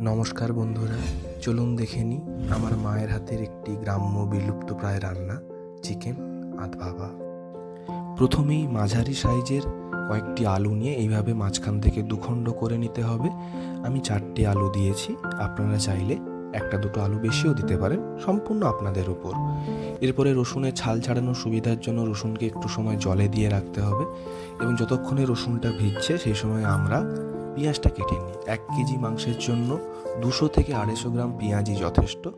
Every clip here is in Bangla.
নমস্কার বন্ধুরা, চলুন দেখে নিই আমার মায়ের হাতের একটি গ্রাম্য বিলুপ্ত প্রায় রান্না চিকেন আধ ভাবা প্রথমেই মাঝারি সাইজের কয়েকটি আলু নিয়ে এইভাবে মাঝখান থেকে দুখণ্ড করে নিতে হবে। আমি চারটি আলু দিয়েছি, আপনারা চাইলে একটা দুটো আলু বেশিও দিতে পারেন, সম্পূর্ণ আপনাদের উপর। এরপরে রসুনের ছাল ছাড়ানোর সুবিধার জন্য রসুনকে একটু সময় জলে দিয়ে রাখতে হবে এবং যতক্ষণে রসুনটা ভিজছে সেই সময় আমরা পেঁয়াজটা কেটে নিই। এক কেজি মাংসের জন্য দুশো থেকে আড়াইশো গ্রাম পেঁয়াজই যথেষ্ট।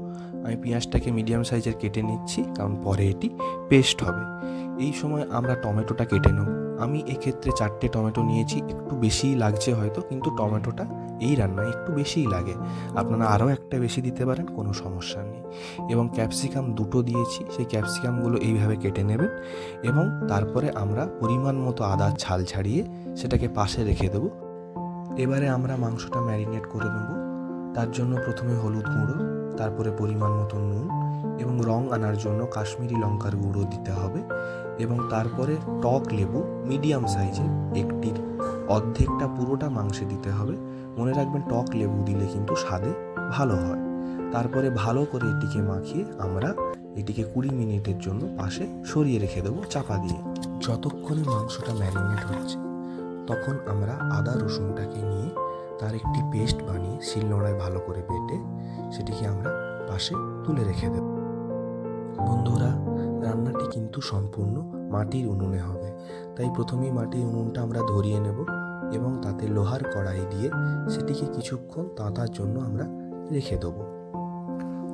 আমি পেঁয়াজটাকে মিডিয়াম সাইজের কেটে নিচ্ছি, কারণ পরে এটি পেস্ট হবে। এই সময় আমরা টমেটোটা কেটে নেব। আমি এক্ষেত্রে চারটে টমেটো নিয়েছি, একটু বেশিই লাগছে হয়তো, কিন্তু টমেটোটা এই রান্নায় একটু বেশিই লাগে। আপনারা আরও একটা বেশি দিতে পারেন, কোনো সমস্যা নেই। এবং ক্যাপসিকাম দুটো দিয়েছি, সেই ক্যাপসিকামগুলো এইভাবে কেটে নেবেন এবং তারপরে আমরা পরিমাণ মতো আদার ছাল ছাড়িয়ে সেটাকে পাশে রেখে দেবো। এবারে আমরা মাংসটা ম্যারিনেট করে নেব। তার জন্য প্রথমে হলুদ গুঁড়ো, তারপরে পরিমাণ মতো নুন এবং রং আনার জন্য কাশ্মীরি লঙ্কার গুঁড়ো দিতে হবে এবং তারপরে টক লেবু মিডিয়াম সাইজের একটির অর্ধেকটা পুরোটা মাংসে দিতে হবে। মনে রাখবেন টক লেবু দিলে কিন্তু স্বাদে ভালো হয়। তারপরে ভালো করে এটিকে মাখিয়ে আমরা এটিকে কুড়ি মিনিটের জন্য পাশে সরিয়ে রেখে দেবো চাপা দিয়ে। যতক্ষণে মাংসটা ম্যারিনেট হচ্ছে তখন আমরা আদা রসুনটাকে নিয়ে তার একটি পেস্ট বানিয়ে শিলনোড়ায় ভালো করে বেটে সেটিকে আমরা পাশে তুলে রেখে দেব। বন্ধুরা, রান্নাটি কিন্তু সম্পূর্ণ মাটির উনুনে হবে। তাই প্রথমেই মাটির উনুনটা আমরা ধরিয়ে নেব এবং তাতে লোহার কড়াই দিয়ে সেটিকে কিছুক্ষণ তাঁতার জন্য আমরা রেখে দেবো।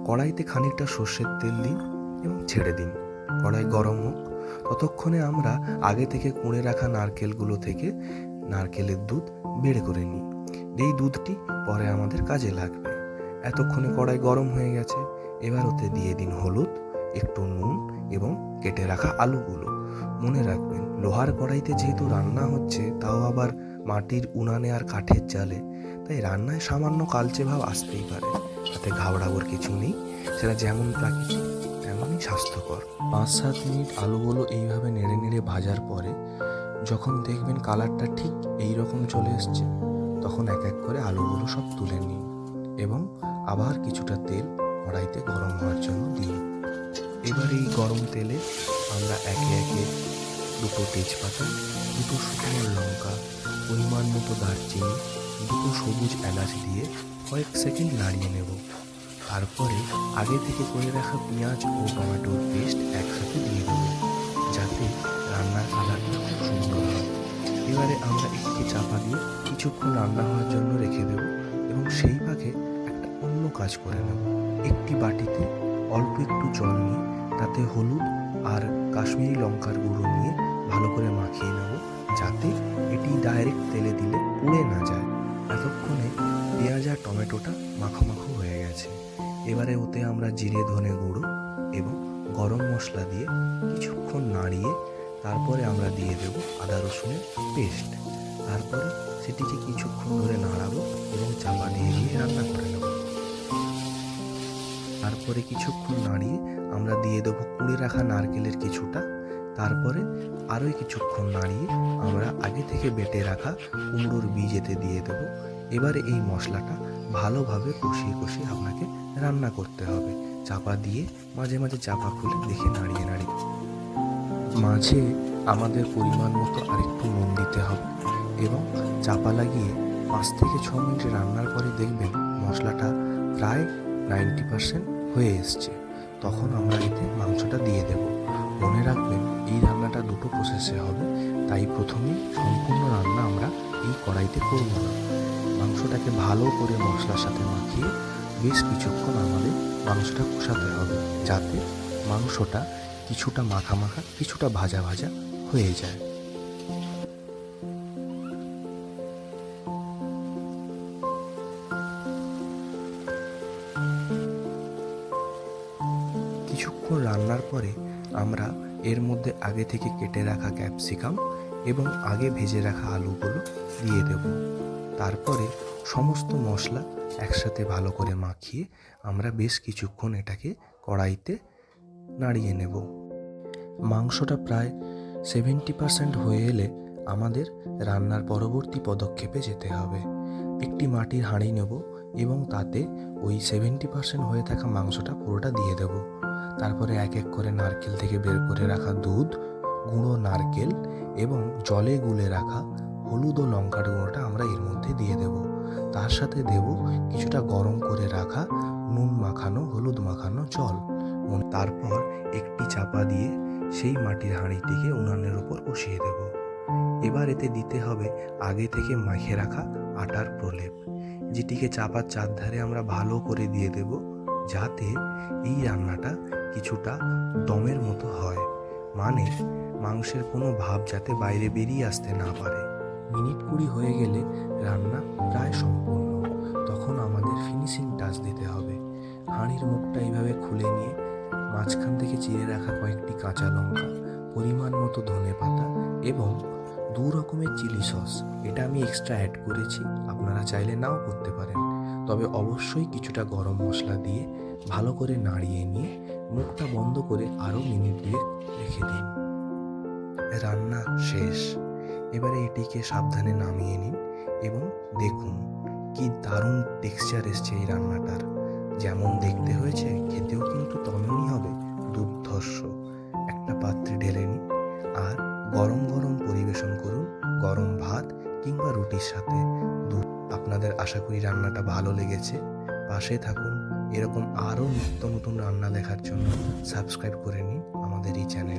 কড়াইতে খানিকটা সর্ষের তেল দিন এবং ছেড়ে দিন। কড়াই গরম হোক ততক্ষণে আমরা আগে থেকে কুঁড়ে রাখা নারকেলগুলো থেকে নারকেলের দুধ বেড়ে করে নিই। এই দুধটি পরে আমাদের কাজে লাগবে। এতক্ষণে কড়াই গরম হয়ে গেছে। এবার ওতে দিয়ে দিন হলুদ, একটু নুন এবং কেটে রাখা আলুগুলো। মনে রাখবেন, লোহার কড়াইতে যেহেতু রান্না হচ্ছে, তাও আবার মাটির উনানে আর কাঠের জালে। তাই রান্নায় সামান্য কালচে ভাব আসতেই পারে। তাতে ঘাবড়াবার কিছু নেই। সেটা যেমন প্রাকৃতিক। তেমনই স্বাস্থ্যকর। পাঁচ সাত মিনিট আলুগুলো এইভাবে নেড়ে নেড়ে ভাজার পরে যখন দেখবেন কালারটা ঠিক এই রকম চলে এসছে, তখন এক এক করে আলুগুলো সব তুলে নিন এবং আবার কিছুটা তেল কড়াইতে গরম হওয়ার জন্য দিন। এবার এই গরম তেলে আমরা একে একে দুটো তেজপাতা, দুটো শুকনো লঙ্কা, পরিমাণ মতো দারচিনি, দুটো সবুজ এলাচ দিয়ে কয়েক সেকেন্ড নাড়িয়ে নেব। তারপরে আগে থেকে করে রাখা পেঁয়াজ ও টমেটোর পেস্ট একসাথে দিয়ে দেবো, যাতে রান্নার কালারটা খুব সুন্দর হয়। এবারে আমরা এটিকে চাপা দিয়ে কিছুক্ষণ রান্না হওয়ার জন্য রেখে দেব এবং সেই ভাগে একটা অন্য কাজ করে নেব। একটি বাটিতে অল্প একটু জল নিয়ে তাতে হলুদ আর কাশ্মীরি লঙ্কার গুঁড়ো নিয়ে ভালো করে মাখিয়ে নেব, যাতে এটি ডাইরেক্ট তেলে দিলে পুড়ে না যায়। এতক্ষণে পেঁয়াজ আর টমেটোটা মাখো মাখো এবারে ওতে আমরা জিরে ধনে গুঁড়ো এবং গরম মশলা দিয়ে কিছুক্ষণ নাড়িয়ে তারপরে আমরা দিয়ে দেব আদা রসুনের পেস্ট। তারপরে সেটিকে কিছুক্ষণ ধরে নাড়াবো এবং চাপা দিয়ে দিয়ে রান্না করে নেব। তারপরে কিছুক্ষণ নাড়িয়ে আমরা দিয়ে দেবো কুড়ে রাখা নারকেলের কিছুটা। তারপরে আরও কিছুক্ষণ নাড়িয়ে আমরা আগে থেকে বেটে রাখা কুমড়োর বীজ এতে দিয়ে দেবো। এবারে এই মশলাটা ভালোভাবে কষিয়ে কষিয়ে আপনাকে রান্না করতে হবে। চাপা দিয়ে মাঝে মাঝে চাপা খুলে দেখে নাড়িয়ে নাড়িয়ে। মাঝে আমাদের পরিমাণ মতো আরেকটু নুন দিতে হবে এবং চাপা লাগিয়ে পাঁচ থেকে ছ মিনিট রান্নার পরে দেখবেন মশলাটা প্রায় নাইনটি পারসেন্ট হয়ে এসছে। তখন আমরা এতে মাংসটা দিয়ে দেব। মনে রাখবেন, এই রান্নাটা দুটো প্রসেসে হবে। তাই প্রথমে সম্পূর্ণ রান্না আমরা এই কড়াইতে করব না। মাংসটাকে ভালো করে মশলার সাথে মাখিয়ে বেশ কিছুক্ষণ আমাদের মাংসটা কষাতে হবে যাতে মাংসটা কিছুটা মাখা মাখা কিছুটা ভাজা ভাজা হয়ে যায়। কিছুক্ষণ রান্নার পরে আমরা এর মধ্যে আগে থেকে কেটে রাখা ক্যাপসিকাম এবং আগে ভেজে রাখা আলুগুলো দিয়ে দেব। তারপরে সমস্ত মশলা একসাথে ভালো করে মাখিয়ে আমরা বেশ কিছুক্ষণ এটাকে কড়াইতে নাড়িয়ে নেব। মাংসটা প্রায় সেভেন্টি পার্সেন্ট হয়ে এলে আমাদের রান্নার পরবর্তী পদক্ষেপে যেতে হবে। একটি মাটির হাঁড়ি নেব এবং তাতে ওই সেভেন্টি পার্সেন্ট হয়ে থাকা মাংসটা পুরোটা দিয়ে দেব। তারপরে এক এক করে নারকেল থেকে বের করে রাখা দুধ, গুঁড়ো নারকেল এবং জলে গুলে রাখা হলুদ ও লঙ্কার গুঁড়োটা আমরা এর মধ্যে দিয়ে দেব। তার সাথে দেব কিছুটা গরম করে রাখা নুন মাখানো, হলুদ মাখানো জল। তারপর একটি চাপা দিয়ে সেই মাটির হাঁড়িটিকে উনানের ওপর বসিয়ে দেব। এবার এতে দিতে হবে আগে থেকে মাখে রাখা আটার প্রলেপ, যেটিকে চাপার চারধারে আমরা ভালো করে দিয়ে দেব যাতে এই রান্নাটা কিছুটা দমের মতো হয়। মানে মাংসের কোনো ভাব যাতে বাইরে বেরিয়ে আসতে না পারে। মিনিট কুড়ি হয়ে গেলে রান্না প্রায় সম্পূর্ণ। তখন আমাদের ফিনিশিং টাচ দিতে হবে। হাঁড়ির মুখটা এইভাবে খুলে নিয়ে মাঝখান থেকে চিড়ে রাখা কয়েকটি কাঁচা লঙ্কা, পরিমাণ মতো ধনে পাতা এবং দু রকমের চিলি সস এটা আমি এক্সট্রা অ্যাড করেছি, আপনারা চাইলে নাও করতে পারেন। তবে অবশ্যই কিছুটা গরম মশলা দিয়ে ভালো করে নাড়িয়ে নিয়ে মুখটা বন্ধ করে আরও মিনিট দুয়েক রেখে দিন। রান্না শেষ। এবারে এটিকে সাবধানে নামিয়ে নিন এবং দেখুন কি দারুণ টেক্সচার এসছে এই রান্নাটার। যেমন দেখতে হয়েছে, খেতেও কিন্তু তেমনই হবে, দুর্ধর্ষ। একটা পাত্রে ঢেলে নিন আর গরম গরম পরিবেশন করুন, গরম ভাত কিংবা রুটির সাথে। আপনাদের আশা করি রান্নাটা ভালো লেগেছে। পাশে থাকুন, এরকম আরও নিত্য নতুন রান্না দেখার জন্য সাবস্ক্রাইব করে নিন আমাদের এই চ্যানেল।